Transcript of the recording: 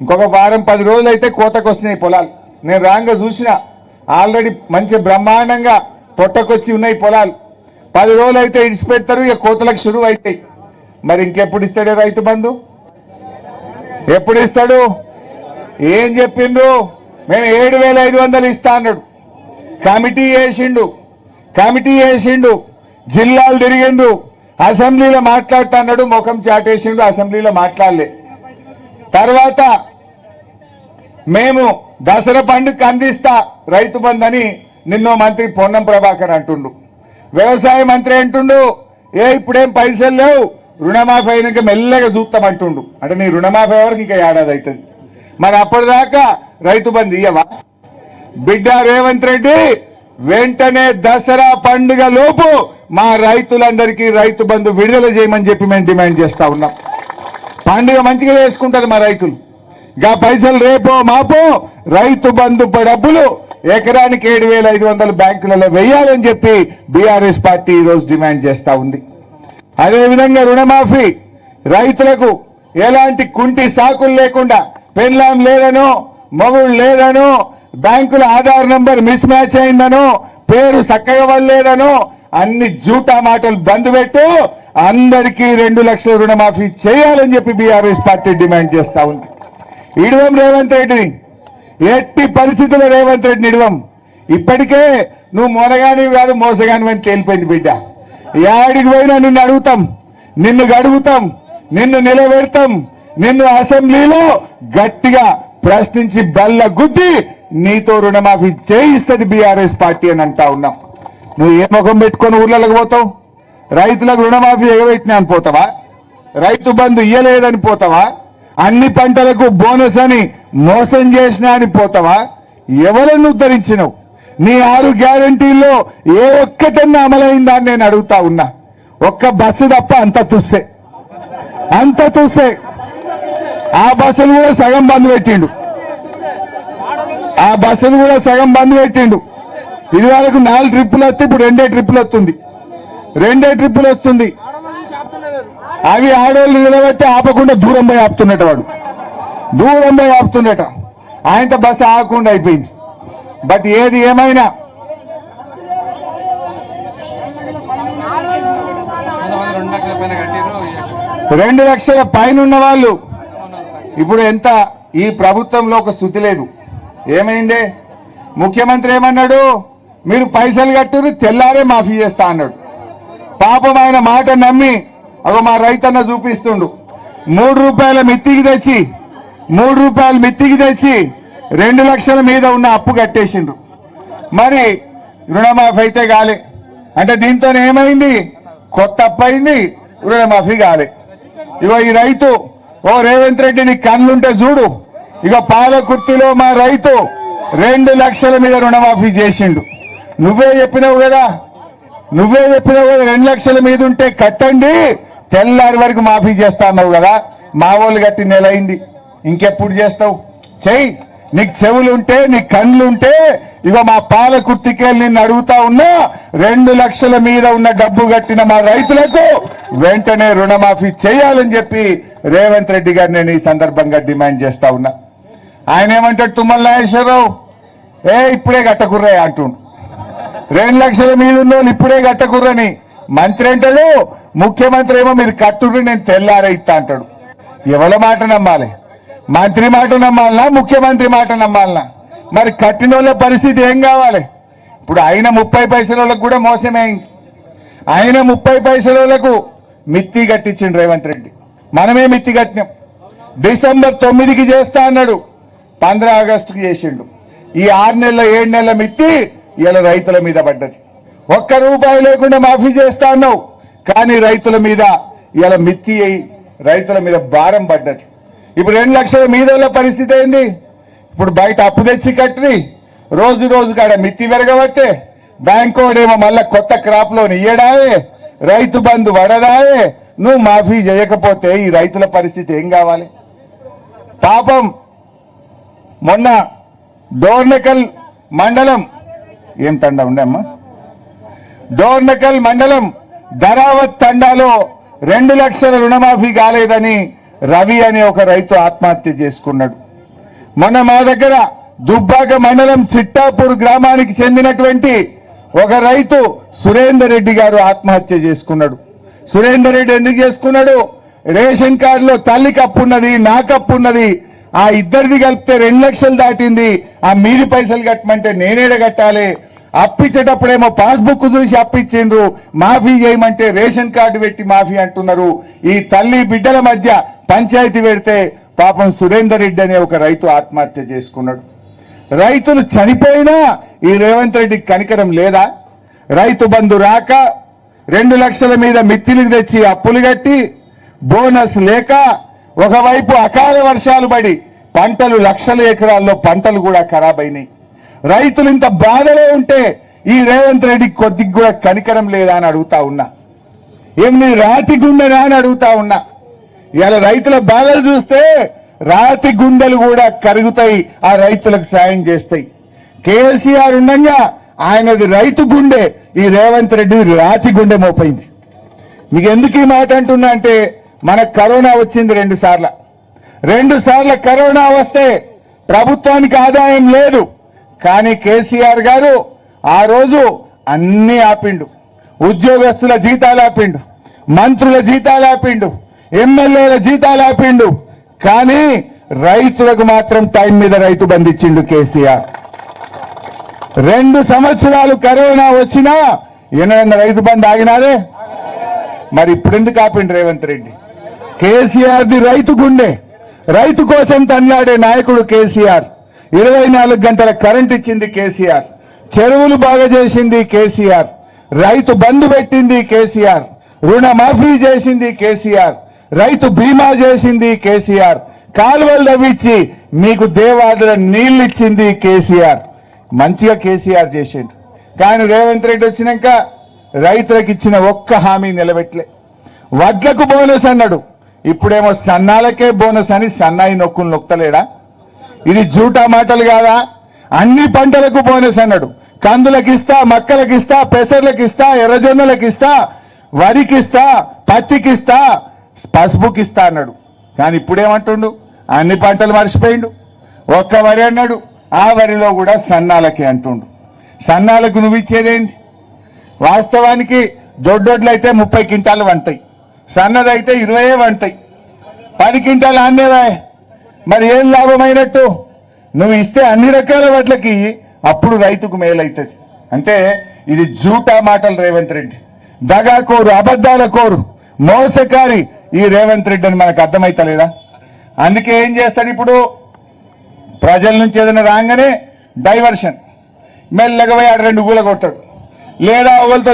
ఇంకొక వారం పది రోజులు అయితే కోతకు వస్తున్నాయి పొలాలు. నేను రాంగా చూసిన. ఆల్రెడీ మంచి బ్రహ్మాండంగా పొట్టకొచ్చి ఉన్నాయి పొలాలు. పది రోజులు అయితే ఇడిచిపెడతారు ఇక కోతలకు షురువు అవుతాయి మరి ఇంకెప్పుడు ఇస్తాడు రైతు బంధు? ఎప్పుడు ఇస్తాడు? ఏం చెప్పిండు? మేము ఏడు వేల ఐదు వందలు ఇస్తా అన్నాడు. కమిటీ వేసిండు. కమిటీ వేసిండు. జిల్లాలు తిరిగిండు. అసెంబ్లీలో మాట్లాడుతా అన్నాడు. ముఖం చాటేసిండు. అసెంబ్లీలో మాట్లాడలే. తర్వాత మేము దసరా పండుగ అందిస్తా రైతు బంధు అని నిన్నో మంత్రి పొన్నం ప్రభాకర్ అంటుండు. వ్యవసాయ మంత్రి అంటుండు ఏ ఇప్పుడేం పైసలు లేవు రుణమాఫీ అయినాక మెల్లగా చూస్తామంటుండు అంటే నీ రుణమాఫీ వరకు ఇంకా ఏడాది అవుతుంది మరి అప్పటిదాకా రైతు బంధు ఇయ్యవా? బిడ్డ రేవంత్ రెడ్డి వెంటనే దసరా పండుగ లోపు మా రైతులందరికీ రైతు బంధు విడుదల చేయమని చెప్పి మేము డిమాండ్ చేస్తా ఉన్నాం. పండుగ మంచిగా వేసుకుంటారు మా రైతులు. గా పైసలు రేపో మాపో రైతు బంధు డబ్బులు ఎకరానికి ఏడు వేల ఐదు వందలు బ్యాంకులలో వేయాలని చెప్పి బీఆర్ఎస్ పార్టీ ఈ రోజు డిమాండ్ చేస్తా ఉంది. అదేవిధంగా రుణమాఫీ రైతులకు ఎలాంటి కుంటి సాకులు లేకుండా పెన్లాం లేదనో మొగుడు లేదనో బ్యాంకుల ఆధార్ నంబర్ మిస్ మ్యాచ్ అయిందనో పేరు చక్కగా వల్లేదనో అన్ని జూటా మాటలు బంద్ పెట్టు అందరికీ రెండు లక్షల రుణమాఫీ చేయాలని చెప్పి బీఆర్ఎస్ పార్టీ డిమాండ్ చేస్తా ఉంది. ఇడవం రేవంత్ రెడ్డిని. ఎట్టి పరిస్థితుల్లో రేవంత్ రెడ్డిని ఇడవం. ఇప్పటికే నువ్వు మొనగాని కాదు మోసగాని అని తేలిపోయింది బిడ్డ. యాడికి పోయినా నిన్ను అడుగుతాం నిన్ను గడుగుతాం నిన్ను నిలబెడతాం నిన్ను అసెంబ్లీలో గట్టిగా ప్రశ్నించి బల్ల గుద్ది నీతో రుణమాఫీ చేయిస్తుంది బీఆర్ఎస్ పార్టీ అని అంటా ఉన్నాం. నువ్వు ఏ ముఖం పెట్టుకొని ఊర్లలోకి పోతావు? రైతులకు రుణమాఫీ ఎగబెట్టినా అని పోతావా? రైతు బంధు ఇయ్యలేదని పోతావా? అన్ని పంటలకు బోనస్ అని మోసం చేసినా అని పోతావా? ఎవరని ఉద్ధరించినవు? నీ ఆరు గ్యారంటీల్లో ఏ ఒక్కటన్నా అమలైందా నేను అడుగుతా ఉన్నా. ఒక్క బస్సు తప్ప అంత తుస్సే. అంత తుస్సే. ఆ బస్సులు కూడా సగం బంద్ పెట్టిండు. ఆ బస్సులు కూడా సగం బంద్ పెట్టిండు. ఇది వరకు నాలుగు ట్రిప్పులు వస్తే ఇప్పుడు రెండే ట్రిప్పులు వస్తుంది. రెండే ట్రిప్పులు వస్తుంది. అవి ఆడవాళ్ళు నిలబెట్టి ఆపకుండా దూరం పోయి ఆపుతున్నట్టు వాడు. దూరం పోయి ఆపుతున్నట ఆయనతో బస్సు ఆగకుండా అయిపోయింది. బట్ ఏది ఏమైనా రెండు లక్షల పైన ఉన్న వాళ్ళు ఇప్పుడు ఎంత ఈ ప్రభుత్వంలో ఒక స్థుతి లేదు. ఏమైందే? ముఖ్యమంత్రి ఏమన్నాడు? మీరు పైసలు కట్టురు తెల్లారే మాఫీ చేస్తా అన్నాడు. పాపం ఆయన మాట నమ్మి అగో మా రైతన్న చూపిస్తుండు. మూడు రూపాయల మిత్తికి తెచ్చి మూడు రూపాయల మిత్తికి తెచ్చి రెండు లక్షల మీద ఉన్న అప్పు కట్టేసిండు. మరి రుణమాఫీ అయితే కాలే. అంటే దీంతో ఏమైంది? కొత్త అప్పు అయింది రుణమాఫీ కాలే. ఇగో ఈ రైతు ఓ రేవంత్ రెడ్డి నీ కళ్ళుంటే చూడు. ఇక పాలకుర్తిలో మా రైతు రెండు లక్షల మీద రుణమాఫీ చేసిండు. నువ్వే చెప్పినావు కదా? నువ్వే చెప్పినావు కదా రెండు లక్షల మీద ఉంటే కట్టండి. తెల్లారి వరకు మాఫీ చేస్తా అన్నావు కదా మా వాళ్ళు గట్టి నెల అయింది. ఇంకెప్పుడు చేస్తావు? చెయ్యి. నీకు చెవులు ఉంటే నీ కళ్ళుంటే ఇగో మా పాలకుర్తికెళ్ళి నిన్ను అడుగుతా ఉన్నా రెండు లక్షల మీద ఉన్న డబ్బు కట్టిన మా రైతులకు వెంటనే రుణమాఫీ చేయాలని చెప్పి రేవంత్ రెడ్డి గారు నేను ఈ సందర్భంగా డిమాండ్ చేస్తా ఉన్నా. ఆయన ఏమంటాడు? తుమ్మల నాగేశ్వరరావు ఏ ఇప్పుడే కట్టకుర్రే అంటుండు. రెండు లక్షల మీద ఉన్న ఇప్పుడే కట్టకుర్రని మంత్రి అంటాడు ముఖ్యమంత్రి ఏమో మీరు కట్టుడు నేను తెల్లారే ఇస్తా అంటాడు. ఎవరి మాట నమ్మాలి? మంత్రి మాట నమ్మాలనా? ముఖ్యమంత్రి మాట నమ్మాలనా? మరి కట్టిన వాళ్ళ పరిస్థితి ఏం కావాలి? ఇప్పుడు ఆయన ముప్పై పైసల కూడా మోసమే ఆయన ముప్పై పైసలకు మిత్తి కట్టించిండు రేవంత్ రెడ్డి. మనమే మిత్తి కట్టినాం. డిసెంబర్ తొమ్మిదికి చేస్తా అన్నాడు. పంద్ర ఆగస్టుకి చేసిండు. ఈ ఆరు నెలల ఏడు నెలల మిత్తి ఇలా రైతుల మీద పడ్డది. ఒక్క రూపాయి లేకుండా మాఫీ చేస్తా అన్నావు. కానీ రైతుల మీద ఇలా మిత్తి అయి రైతుల మీద భారం పడ్డది. ఇప్పుడు రెండు లక్షల మీద పరిస్థితి ఏంది? ఇప్పుడు బయట అప్పు తెచ్చి కట్టి రోజు రోజు కాడ మిత్తి పెరగబట్టే బ్యాంకు ఏమో మళ్ళా కొత్త క్రాప్ లోన్ ఇయ్యడాయే రైతు బంధు వడదాయే నువ్వు మాఫీ చేయకపోతే ఈ రైతుల పరిస్థితి ఏం కావాలి? పాపం మొన్న డోర్నకల్ మండలం ఏం తండ ఉండమ్మా డోర్నకల్ మండలం ధరావత్ తండాలో రెండు లక్షల రుణమాఫీ కాలేదని రవి అనే ఒక రైతు ఆత్మహత్య చేసుకున్నాడు. మొన్న మా దగ్గర దుబ్బాక మండలం చిట్టాపూర్ గ్రామానికి చెందినటువంటి ఒక రైతు సురేందర్ రెడ్డి గారు ఆత్మహత్య చేసుకున్నాడు. సురేందర్ రెడ్డి ఎందుకు చేసుకున్నాడు? రేషన్ కార్డులో తల్లి కప్పున్నది ఉన్నది కప్పున్నది ఉన్నది ఆ ఇద్దరిది కలిపితే రెండు లక్షలు దాటింది ఆ మీది పైసలు కట్టమంటే నేనేడ కట్టాలి అప్పిచ్చేటప్పుడేమో పాస్బుక్ చూసి అప్పిచ్చిండ్రు మాఫీ చేయమంటే రేషన్ కార్డు పెట్టి మాఫీ అంటున్నారు. ఈ తల్లి బిడ్డల మధ్య పంచాయతీ పెడితే పాపం సురేందర్ రెడ్డి అనే ఒక రైతు ఆత్మహత్య చేసుకున్నాడు. రైతులు చనిపోయినా ఈ రేవంత్ రెడ్డికి కనికరం లేదా? రైతు బంధు రాక రెండు లక్షల మీద మిత్తిలికి తెచ్చి అప్పులు కట్టి బోనస్ లేక ఒకవైపు అకాల వర్షాలు పడి పంటలు లక్షల ఎకరాల్లో పంటలు కూడా ఖరాబ్ అయినాయి. రైతులు ఇంత బాధలో ఉంటే ఈ రేవంత్ రెడ్డి కొద్దిగా కూడా కనికరం లేదా అని అడుగుతా ఉన్నా. ఏం నీ రాతి గుండెనా అని అడుగుతా ఉన్నా. ఇలా రైతుల బాధలు చూస్తే రాతి గుండెలు కూడా కరుగుతాయి ఆ రైతులకు సాయం చేస్తాయి. కేసీఆర్ ఉండగా ఆయనది రైతు గుండె ఈ రేవంత్ రెడ్డి రాతి గుండె మోపైంది. మీకు ఎందుకు ఈ మాట అంటున్నా అంటే మనకు కరోనా వచ్చింది రెండు సార్ల. రెండు సార్ల కరోనా వస్తే ప్రభుత్వానికి ఆదాయం లేదు. కానీ కేసీఆర్ గారు ఆ రోజు అన్నీ ఆపిండు. ఉద్యోగస్తుల జీతాలు ఆపిండు. మంత్రుల జీతాలు ఆపిండు. ఎమ్మెల్యేల జీతాలు ఆపిండు. కానీ రైతులకు మాత్రం టైం మీద రైతు బంధించిండు కేసీఆర్. రెండు సంవత్సరాలు కరోనా వచ్చినా ఈయన రైతు బంద్ ఆగినారే. మరి ఇప్పుడెందుకు ఆపిండు రేవంత్ రెడ్డి? కేసీఆర్ ది రైతు గుండె. రైతు కోసం తన్నాడే నాయకుడు కేసీఆర్. ఇరవై నాలుగు గంటల కరెంట్ ఇచ్చింది కేసీఆర్. చెరువులు బాగా చేసింది కేసీఆర్. రైతు బంధు పెట్టింది కేసీఆర్. రుణమాఫీ చేసింది కేసీఆర్. రైతు బీమా చేసింది కేసీఆర్. కాలువలు తవ్విచ్చి మీకు దేవాదుల నీళ్ళు ఇచ్చింది కేసీఆర్. మంచిగా కేసీఆర్ చేసిండు. కానీ రేవంత్ రెడ్డి వచ్చినాక రైతులకు ఇచ్చిన ఒక్క హామీ నిలబెట్టలే. వడ్లకు బోనస్ అన్నాడు. ఇప్పుడేమో సన్నాలకే బోనస్ అని సన్నాయి నొక్కులు నొక్కలేడా? ఇది జూటా మాటలు కాదా? అన్ని పంటలకు బోనస్ అన్నాడు. కందులకు ఇస్తా మక్కలకు ఇస్తా పెసర్లకు ఇస్తా ఎర్రజొన్నలకు ఇస్తా వరికి ఇస్తా పత్తికి ఇస్తా పసుపుకి ఇస్తా అన్నాడు. కానీ ఇప్పుడేమంటుండు? అన్ని పంటలు మర్చిపోయిండు. ఒక్క వరి అన్నాడు. ఆ వరిలో కూడా సన్నాలకి అంటుండు. సన్నాలకు నువ్వు ఇచ్చేదేంటి వాస్తవానికి దొడ్డొడ్లు అయితే ముప్పై క్వింటాలు వంటాయి సన్నదైతే ఇరవై వంటాయి పది క్వింటాలు అన్నేవా మరి ఏం లాభమైనట్టు? నువ్వు ఇస్తే అన్ని రకాల వాటికి అప్పుడు రైతుకు మేలవుతుంది అంటే ఇది జూటా మాటలు రేవంత్ రెడ్డి. దగాకోరు అబద్ధాల కోరు మోసకారి ఈ రేవంత్ రెడ్డి అని మనకు అర్థమైతలేదా? అందుకే ఏం చేస్తాడు ఇప్పుడు? ప్రజల నుంచి ఏదైనా రాగానే డైవర్షన్. మెల్లగా పోయి రెండు గూల కొట్టాడు లేదా ఒకరితో